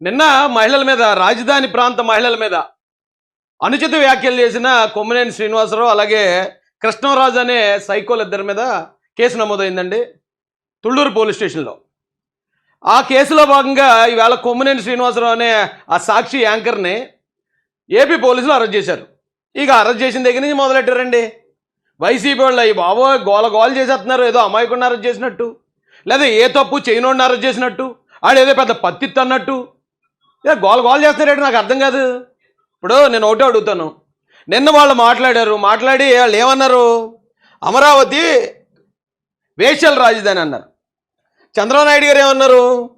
నిన్న మహిళల మీద రాజధాని ప్రాంత మహిళల మీద అనుచిత వ్యాఖ్యలు చేసిన కొమ్మినేని శ్రీనివాసరావు అలాగే కృష్ణరాజు అనే సైకోలు ఇద్దరి మీద కేసు నమోదైందండి తుళ్ళూరు పోలీస్ స్టేషన్లో. ఆ కేసులో భాగంగా ఈవేళ కొమ్మినేని శ్రీనివాసరావు అనే ఆ సాక్షి యాంకర్ని ఏపీ పోలీసులు అరెస్ట్ చేశారు. ఇక అరెస్ట్ చేసిన దగ్గర నుంచి మొదలెట్టారండి? వైసీపీ వాళ్ళు అయ్యి బాబో గోల గోల చేసేస్తున్నారు ఏదో అమాయకుడిని అరెస్ట్ చేసినట్టు లేదా ఏ తప్పు చేయనోడిని అరెస్ట్ చేసినట్టు ఆడేదో పెద్ద పత్తిత్తు అన్నట్టు గోల గోల చేస్తున్నారేంటి? నాకు అర్థం కాదు. ఇప్పుడు నేను ఒకటే అడుగుతాను. నిన్న వాళ్ళు మాట్లాడారు. మాట్లాడి వాళ్ళు ఏమన్నారు? అమరావతి వేషల రాజధాని అన్నారు. చంద్రబాబు నాయుడు గారు ఏమన్నారు?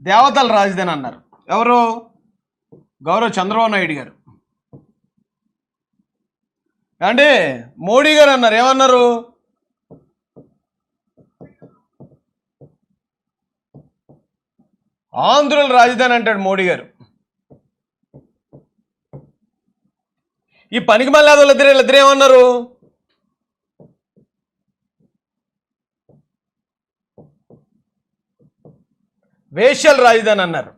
దేవతల రాజధాని అన్నారు. ఎవరు? గౌరవ్ చంద్రబాబు నాయుడు గారు. అంటే మోడీ గారు అన్నారు. ఏమన్నారు? ఆంధ్రుల రాజధాని అంటాడు మోడీ గారు. ఈ పనికి మళ్ళీ వాళ్ళిద్దరు వీళ్ళిద్దరు ఏమన్నారు? వేశ్యల రాజధాని అన్నారు.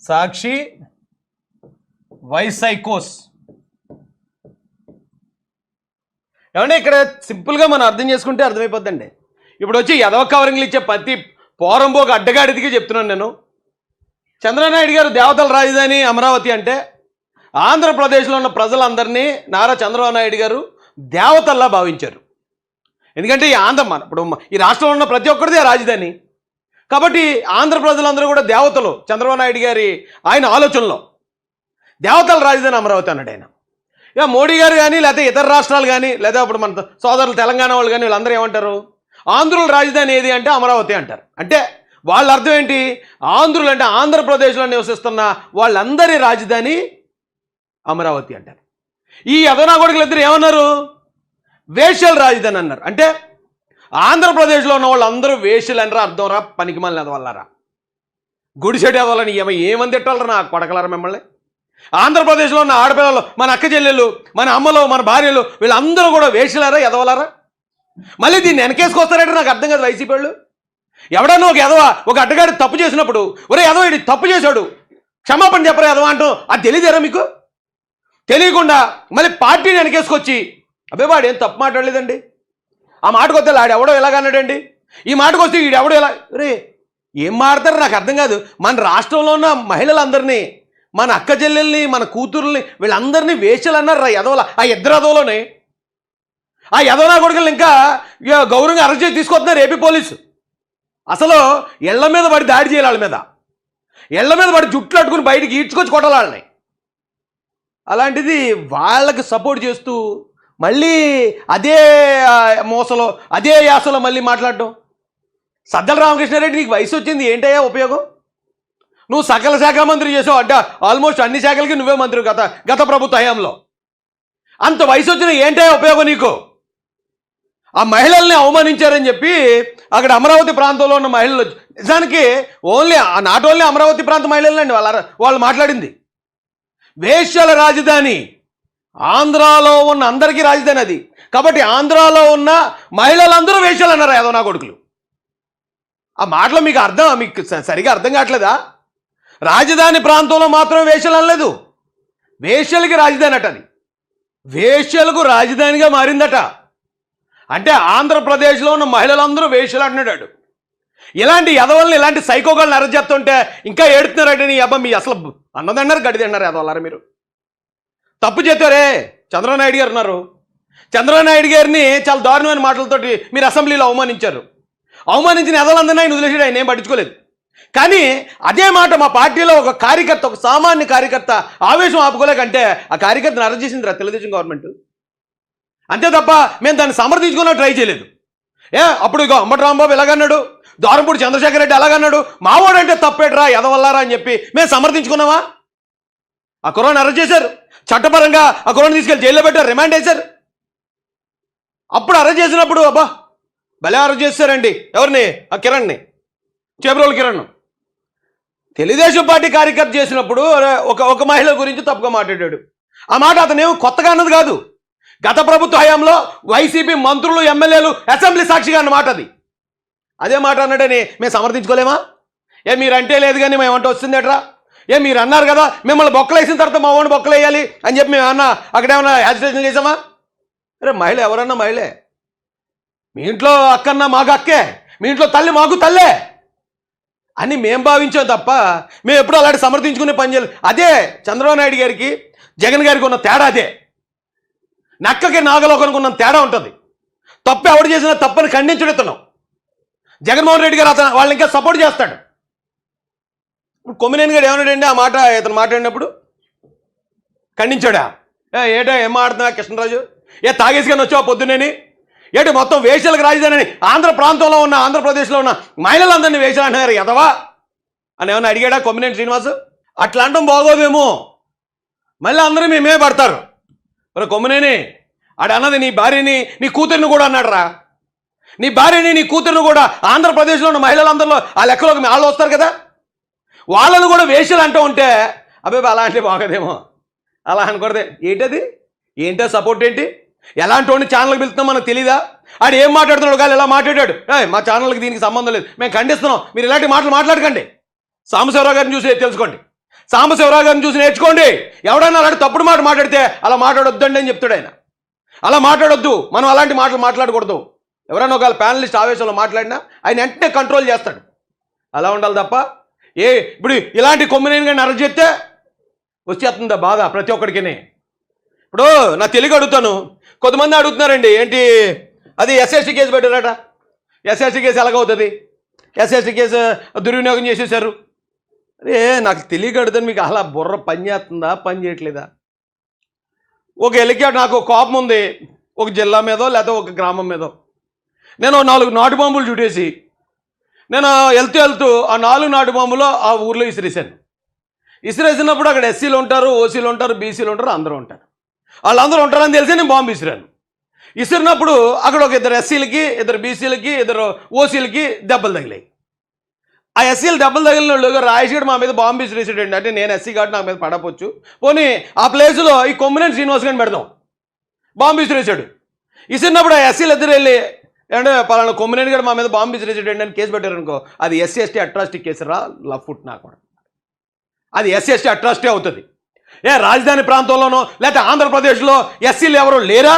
సాక్షి వైసైకోస్. ఏమంటే ఇక్కడ సింపుల్గా మనం అర్థం చేసుకుంటే అర్థమైపోద్దండి. ఇప్పుడు వచ్చి ఎదవ కవరింగ్లు ఇచ్చే ప్రతి పోరంబోకు అడ్డగాడిదికి చెప్తున్నాను నేను. చంద్రనాయుడు గారు దేవతల రాజధాని అమరావతి అంటే ఆంధ్రప్రదేశ్లో ఉన్న ప్రజలందరినీ నారా చంద్రబాబు నాయుడు గారు దేవతల్లా భావించారు. ఎందుకంటే ఈ ఆంధ్ర మన ఇప్పుడు ఈ రాష్ట్రంలో ఉన్న ప్రతి ఒక్కరిదే రాజధాని. కాబట్టి ఆంధ్ర ప్రజలందరూ కూడా దేవతలు చంద్రబాబు నాయుడు గారి ఆయన ఆలోచనలో. దేవతల రాజధాని అమరావతి అన్నాడు ఆయన. ఇక మోడీ గారు కానీ లేకపోతే ఇతర రాష్ట్రాలు కానీ లేదా ఇప్పుడు మన సోదరులు తెలంగాణ వాళ్ళు కానీ వీళ్ళందరూ ఏమంటారు? ఆంధ్రుల రాజధాని ఏది అంటే అమరావతి అంటారు. అంటే వాళ్ళ అర్థం ఏంటి? ఆంధ్రులు అంటే ఆంధ్రప్రదేశ్లో నివసిస్తున్న వాళ్ళందరి రాజధాని అమరావతి అంటారు. ఈ యదనాగొడుకులు ఇద్దరు ఏమన్నారు? వేషల రాజధాని అన్నారు. అంటే ఆంధ్రప్రదేశ్లో ఉన్న వాళ్ళందరూ వేషలు అనరా అర్థం రా పనికి మళ్ళీ వల్లరా? గుడిసెడి అవ్వాలని ఏమ ఏమని తిట్టాలరా నా కొడకలరా మిమ్మల్ని? ఆంధ్రప్రదేశ్లో ఉన్న ఆడపిల్లలు మన అక్క చెల్లెళ్ళు మన అమ్మలు మన భార్యలు వీళ్ళందరూ కూడా వేషలారా ఎదవలారా మళ్ళీ దీన్ని వెనకేసుకొస్తారంటే నాకు అర్థం కాదు వైసీపీ వాళ్ళు. ఎవడన్నా ఒక ఎదవ ఒక అడ్డగాడి తప్పు చేసినప్పుడు ఒరే ఎదవ ఇడి తప్పు చేశాడు. క్షమాపణ చెప్పరా ఎదవ అంటూ అది తెలియదేరా మీకు? తెలియకుండా మళ్ళీ పార్టీని వెనకేసుకొచ్చి అబ్బే వాడు ఏం తప్పు మాట్లాడలేదండి? ఆ మాటకు వస్తే ఆడెవడో ఎలాగన్నాడండి ఈ మాటకు వస్తే వీడెవడో ఎలా రే ఏం మాడతారు నాకు అర్థం కాదు. మన రాష్ట్రంలో ఉన్న మహిళలందరినీ మన అక్క చెల్లెల్ని మన కూతుర్ని వీళ్ళందరినీ వేషలు అన్నారు రా ఎదవల ఆ ఇద్దరు ఎదవలోనే ఆ యదవనా కొడుకులు ఇంకా ఇక గౌరవంగా అరెస్ట్ చేసి తీసుకొస్తున్నారు ఏపీ పోలీసు. అసలు ఇళ్ళ మీద పడి దాడి చేయాలి వాళ్ళ మీద. ఇళ్ళ మీద పడి జుట్లు అట్టుకుని బయటికి ఈడ్చుకొచ్చి కొట్టాలి వాళ్ళని. అలాంటిది వాళ్ళకి సపోర్ట్ చేస్తూ మళ్ళీ అదే మోసలో అదే యాసలో మళ్ళీ మాట్లాడడం. సద్దల రామకృష్ణారెడ్డి నీకు వయసు వచ్చింది ఏంటయ్యా ఉపయోగం? నువ్వు సకల శాఖ మంత్రి చేసావు అడ్డ ఆల్మోస్ట్ అన్ని శాఖలకి నువ్వే మంత్రి గత గత ప్రభుత్వ హయాంలో. అంత వయసు వచ్చిన ఏంటయ్యా ఉపయోగం నీకు? ఆ మహిళల్ని అవమానించారని చెప్పి అక్కడ అమరావతి ప్రాంతంలో ఉన్న మహిళలు నిజానికి ఓన్లీ నాట్ ఓన్లీ అమరావతి ప్రాంత మహిళలండి వాళ్ళ వాళ్ళు మాట్లాడింది. వేశ్యల రాజధాని ఆంధ్రాలో ఉన్న అందరికీ రాజధాని అది. కాబట్టి ఆంధ్రాలో ఉన్న మహిళలందరూ వేశ్యలు అన్నారు ఏదో నా కొడుకులు. ఆ మాటలు మీకు అర్థం మీకు సరిగా అర్థం కావట్లేదా? రాజధాని ప్రాంతంలో మాత్రం వేషాలు అనలేదు. వేశ్యలకి రాజధాని అట అది. వేశ్యలకు రాజధానిగా మారిందట. అంటే ఆంధ్రప్రదేశ్లో ఉన్న మహిళలందరూ వేషలు అంటున్నాడు ఇలాంటి ఎదవల్ని ఇలాంటి సైకోగాళ్ళని అరెస్ట్ చేస్తుంటే ఇంకా ఏడుతున్నారంటే నీ అబ్బా మీ అసలు అన్నదన్నారు గడిది అన్నారు ఎదవల్లారా మీరు. తప్పు చేస్తారే చంద్రనాయుడు నాయుడు గారు ఉన్నారు. చంద్రబాబు నాయుడు గారిని చాలా దారుణమైన మాటలతోటి మీరు అసెంబ్లీలో అవమానించారు. అవమానించిన ఎదలందరినీ ఆయన వదిలేసాడు ఆయన ఏం పట్టించుకోలేదు. కానీ అదే మాట మా పార్టీలో ఒక కార్యకర్త ఒక సామాన్య కార్యకర్త ఆవేశం ఆపుకోలేకంటే ఆ కార్యకర్తను అరెస్ట్ చేసింది రా తెలుగుదేశం గవర్నమెంట్. అంతే తప్ప మేము దాన్ని సమర్థించుకున్నా ట్రై చేయలేదు. ఏ అప్పుడు ఇక అంబటి రాంబాబు ఎలాగన్నాడు? దారంపూడి చంద్రశేఖర్ రెడ్డి ఎలాగన్నాడు? మావాడంటే తప్పేట్రా ఎదవల్లారా అని చెప్పి మేము సమర్థించుకున్నామా? ఆ కుర్రాన్ని అరెస్ట్ చేశారు. చట్టపరంగా ఆ కుర్రాన్ని తీసుకెళ్ళి జైల్లో పెట్టారు. రిమాండ్ చేశారు అప్పుడు అరెస్ట్ చేసినప్పుడు అబ్బా భలే అరెస్ట్ చేశారండి ఎవరిని? ఆ కిరణ్ని. చేబ్రోల్ కిరణ్ తెలుగుదేశం పార్టీ కార్యకర్త చేసినప్పుడు ఒక ఒక మహిళ గురించి తప్పుగా మాట్లాడాడు. ఆ మాట అతనేమో కొత్తగా అన్నది కాదు. గత ప్రభుత్వ హయాంలో వైసీపీ మంత్రులు ఎమ్మెల్యేలు అసెంబ్లీ సాక్షిగా అన్న మాట అది. అదే మాట అన్నాడని మేము సమర్థించుకోలేమా? ఏ మీరంటే లేదు కానీ మేము అంటే వస్తుందేట్రా? ఏ మీరు అన్నారు కదా మిమ్మల్ని బొక్కలు వేసిన తర్వాత మా ఓన్ బొక్కలు వేయాలి అని చెప్పి మేము అన్నా అక్కడేమన్నా యాజిటేషన్ చేసామా అరే మహిళ ఎవరన్నా మహిళే? మీ ఇంట్లో అక్కన్నా మాకు అక్కే. మీ ఇంట్లో తల్లి మాకు తల్లే. అని మేము భావించాం తప్ప మేము ఎప్పుడు అలాంటి సమర్థించుకునే పని చేయలేదు. అదే చంద్రబాబు నాయుడు గారికి జగన్ గారికి ఉన్న తేడా అదే. నక్కకి నాగలో ఉన్న తేడా ఉంటుంది. తప్పు ఎవడు చేసినా తప్పని ఖండించడెత్తున్నాం. జగన్మోహన్ రెడ్డి గారు అతను వాళ్ళు ఇంకా సపోర్ట్ చేస్తాడు. ఇప్పుడు కొమ్మినేని గారు ఏమన్నాడండి? ఆ మాట ఇతను మాట్లాడినప్పుడు ఖండించాడా? ఏ ఏటా ఏం మాడుతున్నా కృష్ణరాజు? ఏ తాగేసి కానీ వచ్చావు పొద్దునేని ఏటి మొత్తం వేషాలకు రాజధాని ఆంధ్ర ప్రాంతంలో ఉన్న ఆంధ్రప్రదేశ్లో ఉన్న మహిళలందరినీ వేషాలు అంటున్నారు ఎదవా అని ఏమన్నా అడిగాడా కొమ్మినేని శ్రీనివాసు? అట్లా అంటాం బాగోదేమో. మళ్ళీ అందరూ మేమే పడతారు. మరి కొమ్మనేనే ఆడ అన్నది నీ భార్యని నీ కూతురిని కూడా అన్నాడు రా నీ భార్యని నీ కూతుర్ని కూడా ఆంధ్రప్రదేశ్లో ఉన్న మహిళలందరిలో ఆ లెక్కలోకి వాళ్ళు వస్తారు కదా? వాళ్ళను కూడా వేషలు అంటూ ఉంటే అబ్బాయి అలా అంటే బాగదేమో. అలా అనకూడదే. ఏంటది? ఏంటో సపోర్ట్ ఏంటి? ఎలాంటి వాడిని ఛానల్కి పిలుస్తున్నాం మనకు తెలీదా? ఆడు ఏం మాట్లాడుతున్నాడు? కానీ ఎలా మాట్లాడాడు? మా ఛానల్కి దీనికి సంబంధం లేదు. మేము ఖండిస్తున్నాం. మీరు ఇలాంటి మాటలు మాట్లాడకండి. సాంబశివరావు గారిని చూసి తెలుసుకోండి. సాంబశివరావు గారిని చూసి నేర్చుకోండి. ఎవడైనా అలాంటి తప్పుడు మాట మాట్లాడితే అలా మాట్లాడొద్దండి అని చెప్తాడు ఆయన. అలా మాట్లాడొద్దు. మనం అలాంటి మాటలు మాట్లాడకూడదు. ఎవరైనా ఒకవేళ ప్యానలిస్ట్ ఆవేశంలో మాట్లాడినా ఆయన వెంటనే కంట్రోల్ చేస్తాడు. అలా ఉండాలి తప్ప ఏ ఇప్పుడు ఇలాంటి కొమ్మినేని కానీ అరెస్ట్ చేస్తే వచ్చేస్తుందా బాధ ప్రతి ఒక్కడికినే. ఇప్పుడు నా తెలుగు అడుగుతాను. కొంతమంది అడుగుతున్నారండి. ఏంటి? అది ఎస్ఎస్టీ కేసు పెట్టారట. ఎస్ఎస్టీ కేసు ఎలాగవుతుంది? ఎస్ఎస్టీ కేసు దుర్వినియోగం చేసేసారు అరే నాకు తెలియకడదని మీకు అలా బుర్ర పని చేస్తుందా పని చేయట్లేదా? ఒక ఎలికాడు నాకు కోపం ఉంది. ఒక జిల్లా మీదో లేకపోతే ఒక గ్రామం మీదో. నేను ఓ నాలుగు నాటు బాంబులు చుట్టేసి నేను వెళ్తూ వెళ్తూ ఆ నాలుగు నాటు బాంబులో ఆ ఊర్లో ఇసిరేసాను ఇసిరేసినప్పుడు అక్కడ ఎస్సీలు ఉంటారు ఓసీలు ఉంటారు బీసీలు ఉంటారు అందరూ ఉంటారు. వాళ్ళందరూ ఉంటారని తెలిసి నేను బాంబు ఇసిరాను. విసిరినప్పుడు అక్కడ ఒక ఇద్దరు ఎస్సీలకి ఇద్దరు బీసీలకి ఇద్దరు ఓసీలకి దెబ్బలు తగిలాయి. ఆ ఎస్సీలు దెబ్బలు తగిలిన వాళ్ళు రాయశీడు మా మీద బాంబు విసిరేసాడండి అంటే నేను ఎస్సీ కాబట్టి నా మీద పడపొచ్చు పోనీ ఆ ప్లేస్లో ఈ కొమ్మినేని శ్రీనివాస్ గారిని పెడదాం. బాంబు విసిరేసాడు ఇసిరినప్పుడు ఆ ఎస్సీలు ఇద్దరు వెళ్ళి అంటే పలానా కొమ్మినేని గారు మా మీద బాంబు విసిరేసాడండి అని కేసు పెట్టారనుకో అది ఎస్సీ ఎస్టీ అట్రాసిటీ కేసు రా లవ్ ఫుట్ నాకు. కూడా అది ఎస్సీ ఎస్టీ అట్రాసిటీ అవుతుంది. ఏ రాజధాని ప్రాంతంలోనో లేకపోతే ఆంధ్రప్రదేశ్లో ఎస్సీలు ఎవరో లేరా?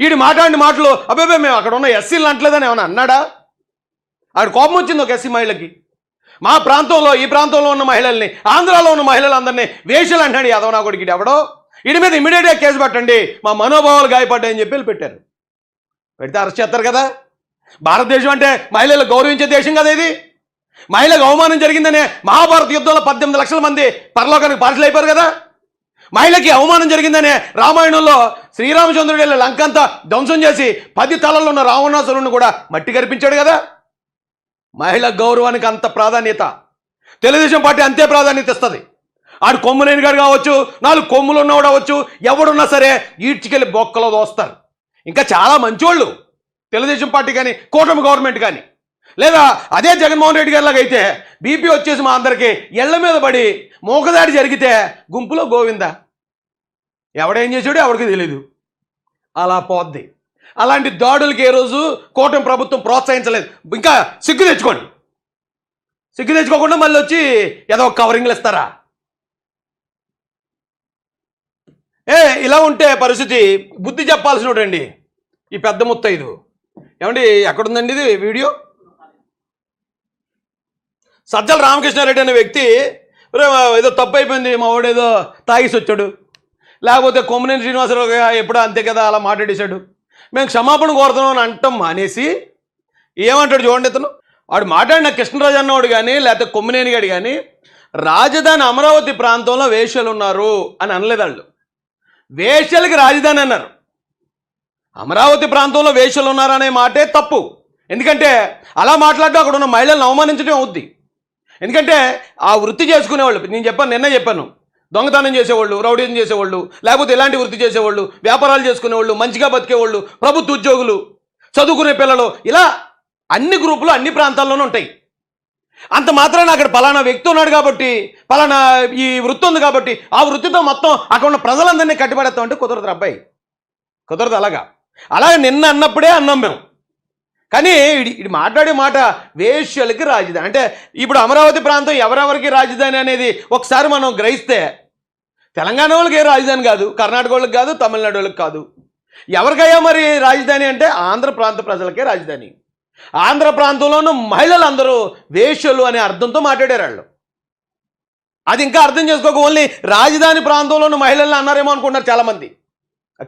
వీడి మాట్లాడిన మాటలు అబ్బాయి మేము అక్కడ ఉన్న ఎస్సీలు అంటలేదని ఏమైనా అన్నాడా? ఆవిడ కోపం వచ్చింది ఒక ఎస్సీ మహిళకి. మా ప్రాంతంలో ఈ ప్రాంతంలో ఉన్న మహిళల్ని ఆంధ్రాలో ఉన్న మహిళలందరినీ వేషలు అంటాడు యాదవ నా కొడుకు ఎవడో. వీడి మీద ఇమీడియట్గా కేసు పెట్టండి మా మనోభావాలు గాయపడ్డాయని చెప్పి వెళ్ళి పెట్టారు. పెడితే అరెస్ట్ చేస్తారు కదా. భారతదేశం అంటే మహిళలు గౌరవించే దేశం కదా ఇది. మహిళకు అవమానం జరిగిందనే మహాభారత యుద్ధంలో పద్దెనిమిది లక్షల మంది పరలోకానికి పార్సలు అయిపోయారు కదా. మహిళకి అవమానం జరిగిందనే రామాయణంలో శ్రీరామచంద్రుడు వెళ్ళి లంకంతా ధ్వంసం చేసి పది తలలో ఉన్న రావణాసురుడిని కూడా మట్టి కనిపించాడు కదా. మహిళ గౌరవానికి అంత ప్రాధాన్యత. తెలుగుదేశం పార్టీ అంతే ప్రాధాన్యత ఇస్తుంది. ఆడు కొమ్మునేని గారు కావచ్చు నాలుగు కొమ్ములు ఉన్నవాడు అవ్వచ్చు ఎవడున్నా సరే ఈడ్చికెళ్ళి బొక్కలో దోస్తారు. ఇంకా చాలా మంచివాళ్ళు తెలుగుదేశం పార్టీ కానీ కూటమి గవర్నమెంట్ కానీ. లేదా అదే జగన్మోహన్ రెడ్డి గారిలాగా అయితే బీపీ వచ్చేసి మా అందరికి ఎళ్ళ మీద పడి మూకదాడి జరిగితే గుంపులో గోవింద. ఎవడేం చేసాడో ఎవరికి తెలియదు అలా పోద్ది. అలాంటి దాడులకి ఏ రోజు కూటమి ప్రభుత్వం ప్రోత్సహించలేదు. ఇంకా సిగ్గు తెచ్చుకోండి. సిగ్గు తెచ్చుకోకుండా మళ్ళీ వచ్చి ఏదో ఒక కవరింగ్లు ఇస్తారా? ఏ ఇలా ఉంటే పరిస్థితి బుద్ధి చెప్పాల్సినోడండి ఈ పెద్ద ముత్తైదు. ఏమండి ఎక్కడుందండి ఇది వీడియో? సజ్జల రామకృష్ణారెడ్డి అనే వ్యక్తి ఏదో తప్పు అయిపోయింది మా వాడు ఏదో తాగేసి వచ్చాడు. లేకపోతే కొమ్మనేని శ్రీనివాసరావు ఎప్పుడో అంతే కదా అలా మాట్లాడేశాడు. మేము క్షమాపణ కోరుతున్నాం అని అంటాం మానేసి ఏమంటాడు చూడండి ఇతను? వాడు మాట్లాడిన కృష్ణరాజు అన్నవాడు కానీ లేకపోతే కొమ్మినేని గాడు కానీ రాజధాని అమరావతి ప్రాంతంలో వేషలు ఉన్నారు అని అనలేదు వాళ్ళు. వేషలకి రాజధాని అన్నారు. అమరావతి ప్రాంతంలో వేషలు ఉన్నారనే మాటే తప్పు. ఎందుకంటే అలా మాట్లాడడం అక్కడ ఉన్న మహిళలను అవమానించడం అవుద్ది. ఎందుకంటే ఆ వృత్తి చేసుకునేవాళ్ళు. నేను చెప్పాను నిన్న చెప్పాను. దొంగతనం చేసేవాళ్ళు రౌడీజం చేసేవాళ్ళు లేకపోతే ఇలాంటి వృత్తి చేసేవాళ్ళు వ్యాపారాలు చేసుకునేవాళ్ళు మంచిగా బతికేవాళ్ళు ప్రభుత్వ ఉద్యోగులు చదువుకునే పిల్లలు ఇలా అన్ని గ్రూపులు అన్ని ప్రాంతాల్లోనూ ఉంటాయి. అంత మాత్రాన అక్కడ పలానా వ్యక్తి ఉన్నాడు కాబట్టి పలానా ఈ వృత్తి ఉంది కాబట్టి ఆ వృత్తితో మొత్తం అక్కడ ఉన్న ప్రజలందరినీ కట్టిపడేస్తాం అంటే కుదరదు అబ్బాయి. కుదరదు అలాగా. అలాగే నిన్న అన్నప్పుడే అన్నాం మేము. కానీ ఇది మాట్లాడే మాట వేశ్యలకి రాజధాని. అంటే ఇప్పుడు అమరావతి ప్రాంతం ఎవరెవరికి రాజధాని అనేది ఒకసారి మనం గ్రహిస్తే తెలంగాణ వాళ్ళకి ఏ రాజధాని కాదు కర్ణాటక వాళ్ళకి కాదు తమిళనాడు వాళ్ళకి కాదు. ఎవరికయ్యా మరి రాజధాని అంటే? ఆంధ్ర ప్రాంత ప్రజలకే రాజధాని. ఆంధ్ర ప్రాంతంలోనూ మహిళలు అందరూ వేశ్యలు అనే అర్థంతో మాట్లాడారు వాళ్ళు. అది ఇంకా అర్థం చేసుకోక ఓన్లీ రాజధాని ప్రాంతంలోని మహిళల్ని అన్నారేమో అనుకుంటున్నారు చాలామంది.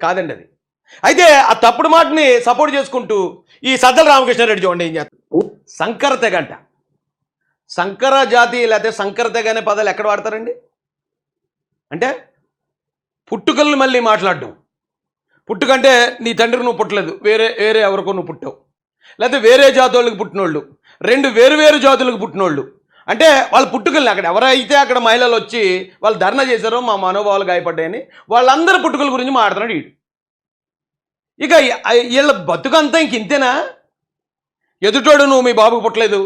కాదండి అది. అయితే ఆ తప్పుడు మాటని సపోర్ట్ చేసుకుంటూ ఈ సజ్జల రామకృష్ణారెడ్డి చూడండి ఏం చేస్తారు. సంకర తెగ అంట. సంకర జాతి లేకపోతే సంకర తెగ అనే పదాలు ఎక్కడ వాడతారండి? అంటే పుట్టుకల్ని మళ్ళీ మాట్లాడడం. పుట్టుకంటే నీ తండ్రి నువ్వు పుట్టలేదు. వేరే వేరే ఎవరికో నువ్వు పుట్టావు. లేకపోతే వేరే జాతులకు పుట్టినోళ్ళు. రెండు వేరు వేరు జాతులకు పుట్టినోళ్ళు. అంటే వాళ్ళ పుట్టుకల్ని అక్కడ ఎవరైతే అక్కడ మహిళలు వచ్చి వాళ్ళు ధర్నా చేశారో మా మనోభావాలు గాయపడ్డాయని వాళ్ళందరి పుట్టుకల గురించి మాట్లాడుతున్నాడు వీడు ఇక వీళ్ళ బతుకంతా ఇంక ఇంతేనా? ఎదుటోడు నువ్వు మీ బాబుకు పుట్టలేదు.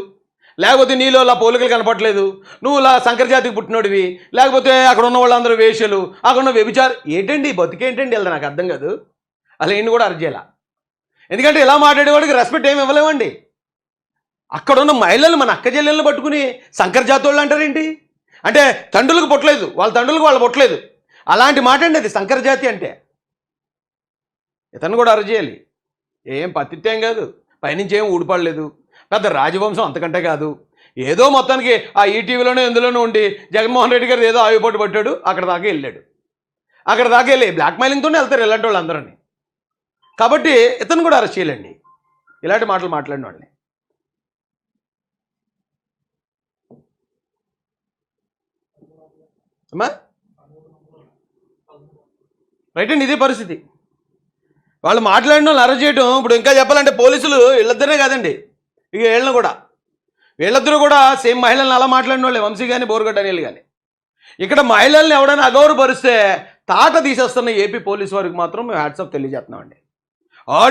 లేకపోతే నీలో అలా పోలికలు కనపట్లేదు నువ్వు ఇలా సంకరజాతికి పుట్టినోడివి. లేకపోతే అక్కడ ఉన్న వాళ్ళందరూ వేషలు అక్కడ ఉన్న వ్యభిచారం ఏంటండి బతికేంటండి వెళ్ళదు నాకు అర్థం కాదు. అలా ఏంటి కూడా అర్జేలా ఎందుకంటే ఇలా మాట్లాడేవాడికి రెస్పెక్ట్ ఏమి ఇవ్వలేమండి. అక్కడ ఉన్న మహిళలు మన అక్క చెల్లెలను పట్టుకుని సంకరజాతి వాళ్ళు అంటారేంటి? అంటే తండ్రులకు పుట్టలేదు. వాళ్ళ తండ్రులకు వాళ్ళు పుట్టలేదు. అలాంటి మాట అండి అది సంకరజాతి అంటే. ఇతను కూడా అరచేయాలి ఏం పత్తిత్తేం కాదు. పైనుంచి ఏం ఊడిపడలేదు. పెద్ద రాజవంశం అంతకంటే కాదు. ఏదో మొత్తానికి ఆ ఈటీవీలోనే ఎందులోనూ ఉండి జగన్మోహన్ రెడ్డి గారు ఏదో ఆవిపోటు పట్టాడు అక్కడ దాకా వెళ్ళాడు. అక్కడ దాకా వెళ్ళి బ్లాక్మెయిలింగ్తోనే వెళ్తారు ఇలాంటి వాళ్ళు కాబట్టి ఇతను కూడా అరెస్ట్ చేయలేండి. ఇలాంటి మాటలు మాట్లాడిన వాళ్ళని అమ్మా? రైట్ అండి ఇదే పరిస్థితి. వాళ్ళు మాట్లాడిన వాళ్ళు అరెస్ట్ చేయడం ఇప్పుడు ఇంకా చెప్పాలంటే పోలీసులు వీళ్ళిద్దరే కాదండి. ఇక వీళ్ళని కూడా. వీళ్ళిద్దరూ కూడా సేమ్ మహిళల్ని అలా మాట్లాడిన వాళ్ళే వంశీ కానీ బోరుగడ్డ అనిల్ కానీ ఇక్కడ మహిళల్ని ఎవడైనా అగౌరవపరిస్తే తాట తీసేస్తున్న ఏపీ పోలీసు వారికి మాత్రం మేము హ్యాట్సప్ తెలియజేస్తున్నామండి.